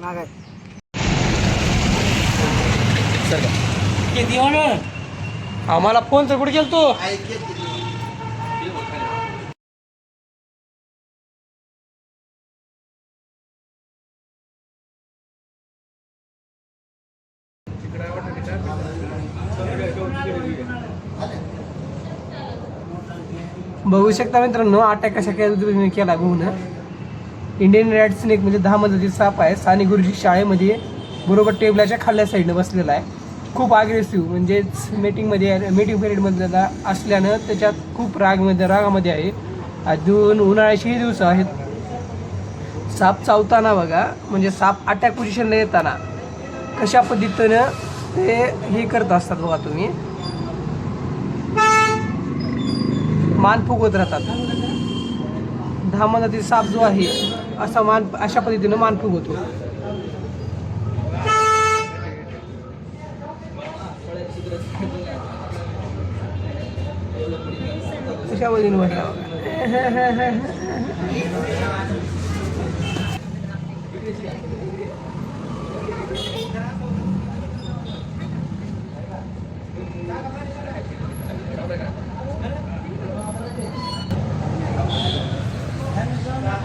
मागाय. किती होणार आम्हाला फोन तर कुठे तू? बघू शकता मित्रांनो अटॅक कशा केला केला बघून इंडियन रॅड स्नेक म्हणजे दहा मधील साप आहे. साने गुरुजी शाळेमध्ये बरोबर टेबलाच्या खाल्ल्या साईडनं बसलेला आहे. खूप अग्रेसिव्ह म्हणजेच मीटिंगमध्ये मीटिंग पिरियडमधला असल्यानं त्याच्यात खूप रागमध्ये रागामध्ये आहे. अजून उन्हाळ्याचेही दिवस आहेत. साप चावताना बघा म्हणजे साप अटॅक पोझिशनला येताना कशा पद्धतीनं ते हे करत असतात बघा तुम्ही. मान फुगवत राहतात. दहा मनातील साप जो आहे असा मान अशा पद्धतीनं मान फुगवतो अशा पद्धतीनं म्हटलं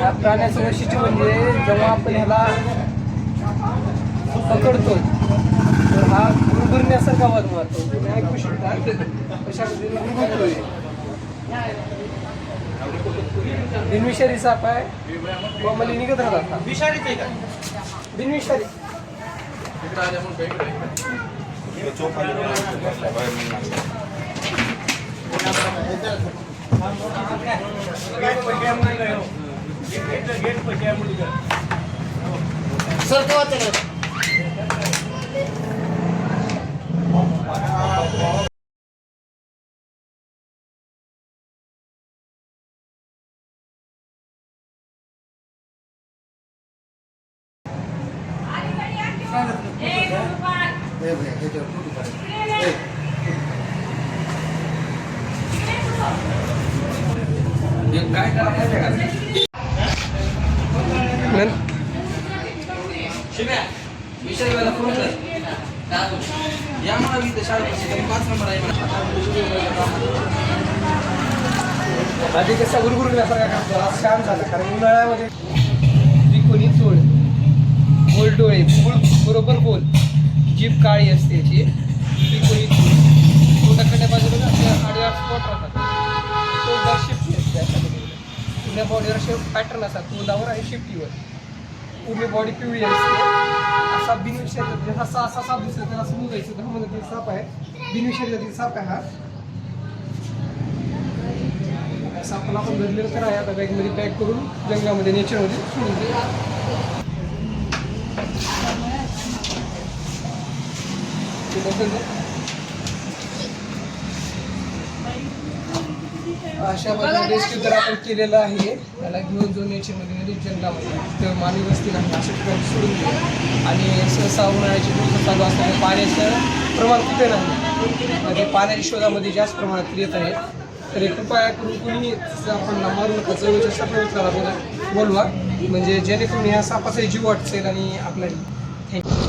या प्राण्याचं वैशिष्ट्य म्हणजे जेव्हा आपण ह्याला पकडतो तर हा गुरगुरण्यासारखा आवाज मारतो. तुम्ही ऐकू शकता. कशा पद्धतीने गुरगुरतोय बिनविषारी साप आहे. कॉमली निघत राहतात हा. बिनविषारी. सर केव्हा ते नं- आधी कसा गुरगुरण्यासारखा छान झालं कारण उन्हाळ्यामध्ये त्रिकोणी चोळ गोल डोळे बरोबर गोल जीप काळी असते याची त्रिकोणी चोळ तोंडाकडल्या बाजूला आपल्या आडव्या स्पॉट राहतात. तोंडावर शिफ्टी असते अशा पूर्ण बॉडीवर असे पॅटर्न असतात तोंडावर आणि शिफ्टीवर पूर्ण बॉडी पिवळी असते. असा बिनविषय असा असा साप दिसतो त्याला समजून जायचं दहा साप आहे. बिनविषय साप आहे हा. सापाला आपण भरलेलं तर आहे आता बॅगमध्ये पॅक करून जंगलामध्ये नेचरमध्ये सोडून देऊ. अशा प्रकारे रेस्क्यू तर आपण केलेलं आहे. त्याला घेऊन जो नेचरमध्ये म्हणजे जंगलामध्ये. तर मानवी वस्ती नाही अशा ठिकाणी सोडून दिलं. आणि सहसा उन्हाळ्याची दिवस चालू असल्याने पाण्याचं प्रमाण कुठे नाही. म्हणजे पाण्याच्या शोधामध्ये जास्त प्रमाणात येत आहे. तरी कृपया करून कुणी आपण मारू नका जवळच्या करा बोला. बोलवा. म्हणजे जेणेकरून ह्या सापाचा जीव वाटसेल आणि आपल्याला. थँक्यू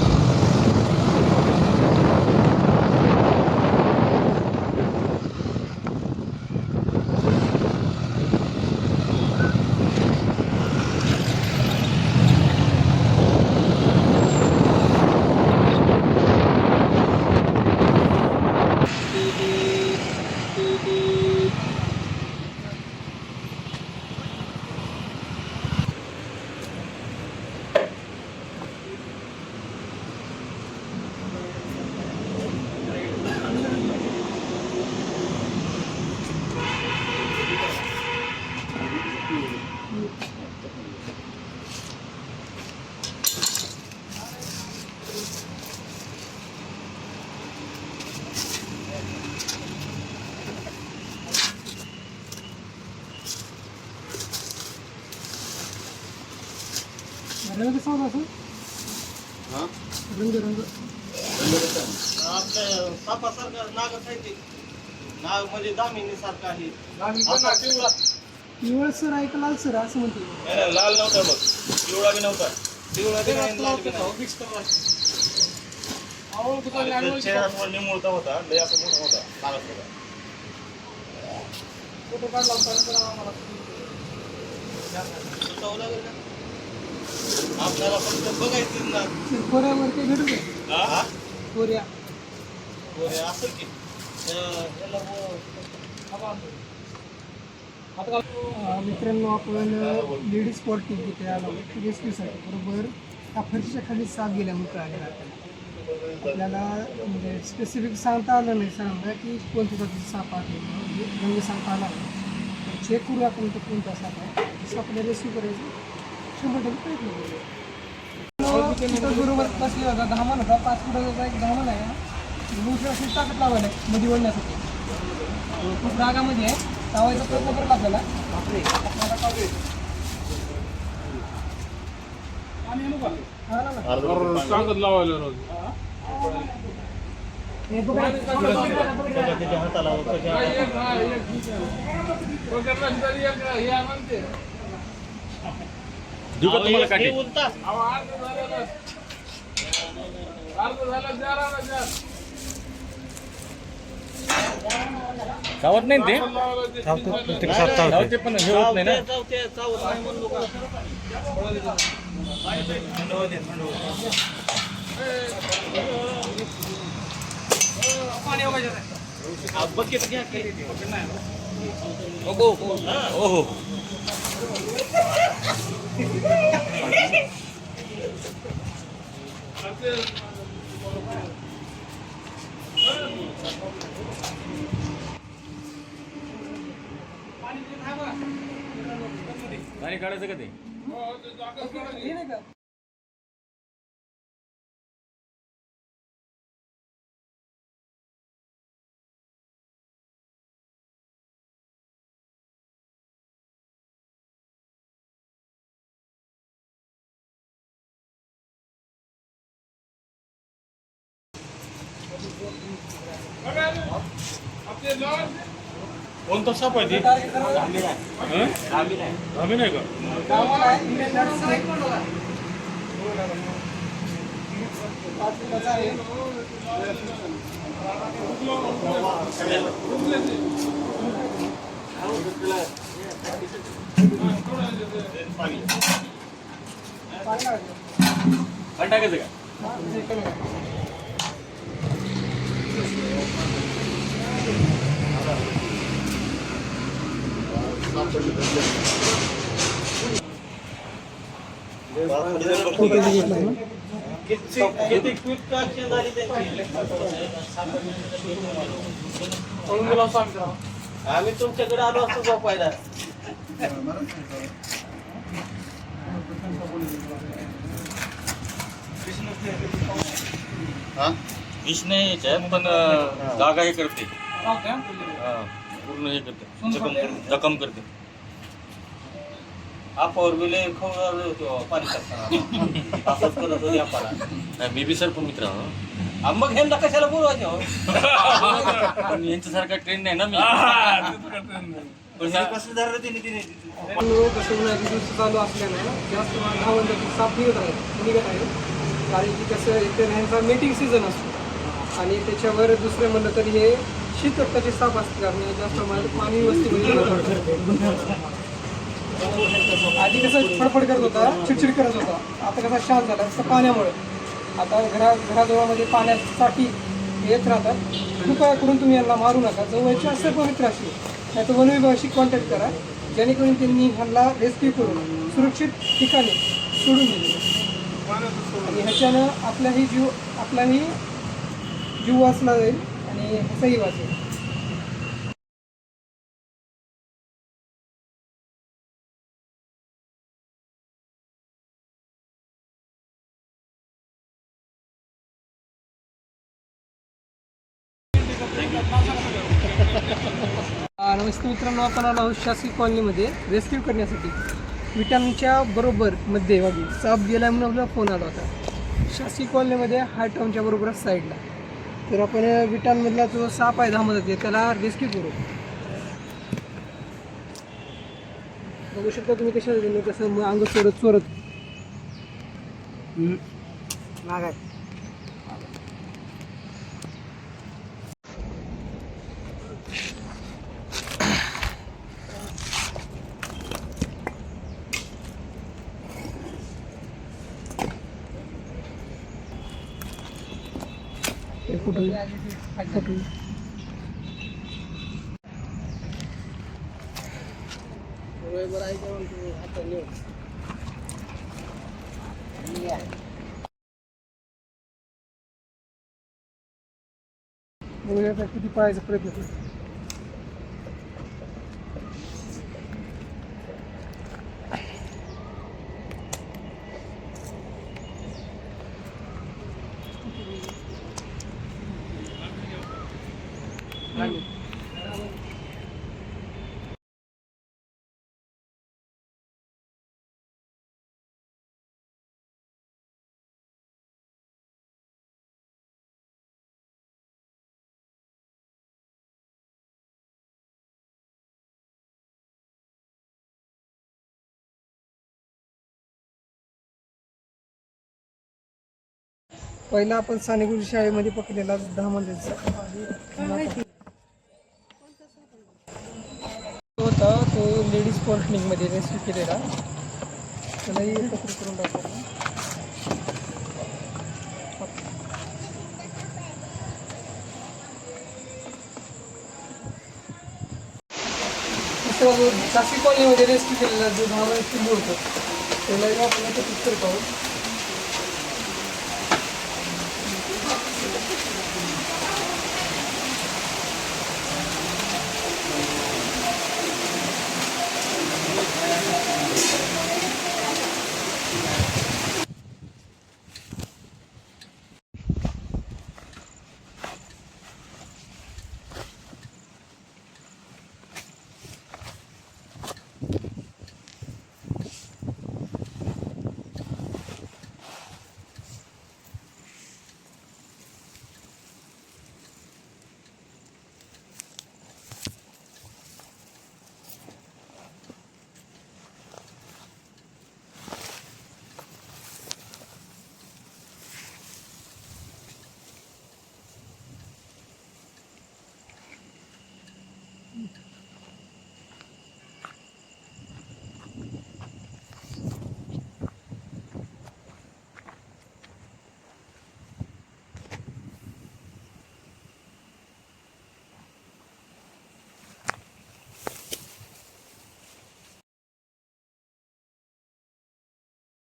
रंग कसा होता सर हा? रंग रंग. आपल्या सापासारखा नागच आहे ते. नाग म्हणजे दामिनी सारखा आहे. दामिनी पिवळसर आहे का लालसर आहे असं म्हणते. लाल नव्हता बघ. पिवळा बी नव्हता. पिवळा बी नाही लाल बी नाही. आणि. तो थोडा निमुळता होता लय असं मोठा होता लागत होता? आपल्याला फक्त बघायचं ना. कोऱ्यावर काही भेटू का हा? कोऱ्या. होय, असं की. अं, ह्याला वो- मित्रांनो आपण लेडीज स्पॉट टीम तिथे आलो. रेस्क्यूसाठी. बरोबर? त्या फरशीच्या खाली साप गेल्यामुळे कळालेला आपल्याला आपल्याला म्हणजे स्पेसिफिक सांगता आलं नाही. सांगा की कोणत्या जातीचा साप आहे म्हणजे रंग सांगता आला तर चेक करू आपण तो कोणता साप आहे. तसं आपल्याला रेस्क्यू करायचं शंभर टक्के प्रयत्न करू. बरोबर बसले होता. धामण होता. पाच फुटाचा एक धामण आहे दुसऱ्या अशी ताकद लावायला मध्ये ओढण्यासाठी खूप रागामध्ये आहे. लावायचा प्रयत्न करत आपल्याला. अर्ध. सांगत लावायला रोज. त्याच्या हाताला देऊ का तुम्हाला काठी? हे उलटा. गावात नाही ते नाही, ते पण हे होत नाही ना चावते, चावते, चावत नाही म्हणून लोकं. थंड होते, थंड होते. आ, बकेट घ्या की. ओहो पाणी काढायचं का ते? कोणता साप आहे ते? टार्गेट आम्ही नाही का? गावाला पाणी टाकायचं का हा, हे कमी आहे. किती किती quick action झाली त्यांची. आम्ही तुमच्याकडे आलो असतो झोपायला. विष नाही याच्यात पण जागा हे करते. हा, पूर्ण हे करते. जखम जखम करते. आपावर बी लय खवळावलं होतं पाणी टाकताना असंच करत होती आपाला नाही मी बी सर पण मित्र आहे, हं. आ, मग ह्यांना कशाला बोलवायचे हो? पण यांच्यासारखा ट्रेंड नाही ना मी. पण ह्या- कसं धरलं तिने तिने पण कसं उन्हाळ्याचे दिवस चालू असल्यानं जास्त साप निघत आहे निघत आहे कारण की कसं एक ह्यांचा मेटिंग सीझन असतो. आणि त्याच्यावर दुसरं म्हणलं तर हे शीतकताचे साप असते कारण जास्त प्रमाणात पाणी वस्तीमध्ये आधी कसं फडफड करत होता चिडचिड करत होता. आता कसा शांत झाला असं पाण्यामुळे. आता घरा घराजवळमध्ये पाण्यासाठी येत राहतात. कृपया करून तुम्ही यांना मारू नका. जवळची असेल पवित्र अशी नाही तर वनविभागाशी कॉन्टॅक्ट करा. जेणेकरून त्यांनी ह्यांना रेस्क्यू करून सुरक्षित ठिकाणी सोडून दिले. आणि ह्याच्यानं आपलाही जीव आपलाही जीव वाचला जाईल आणि ह्याचाही वाचेल. नमस्ते मित्रांनो आपण आलो आहोत शासकीय कॉलनीमध्ये. रेस्क्यू करण्यासाठी. विटांच्या बरोबर मध्यभागी. साप गेला म्हणून आपला फोन आला होता. शासकीय कॉलनीमध्ये हाय टाऊनच्या बरोबरच साईडला. तर आपण विटांमधला जो साप आहे धामत आहे त्याला रेस्क्यू करू. बघू शकता तुम्ही कशा कसं मग अंग चोरत चोरत. मागाय. हे कुठून किती पाहायचा प्रयत्न करतो पहिला आपण सानेगुरी शाळेमध्ये पकडलेला दहा मंदिरचा. तो लेडीज पॉलिक्लिनिकमध्ये रेस्क्यू केलेला. त्यालाही एकत्र करून दाखवतो साक्षी कॉलनीमध्ये रेस्क्यू केलेला जो भावाला किंवा होतो त्यालाही आपण एकत्रित करत आहोत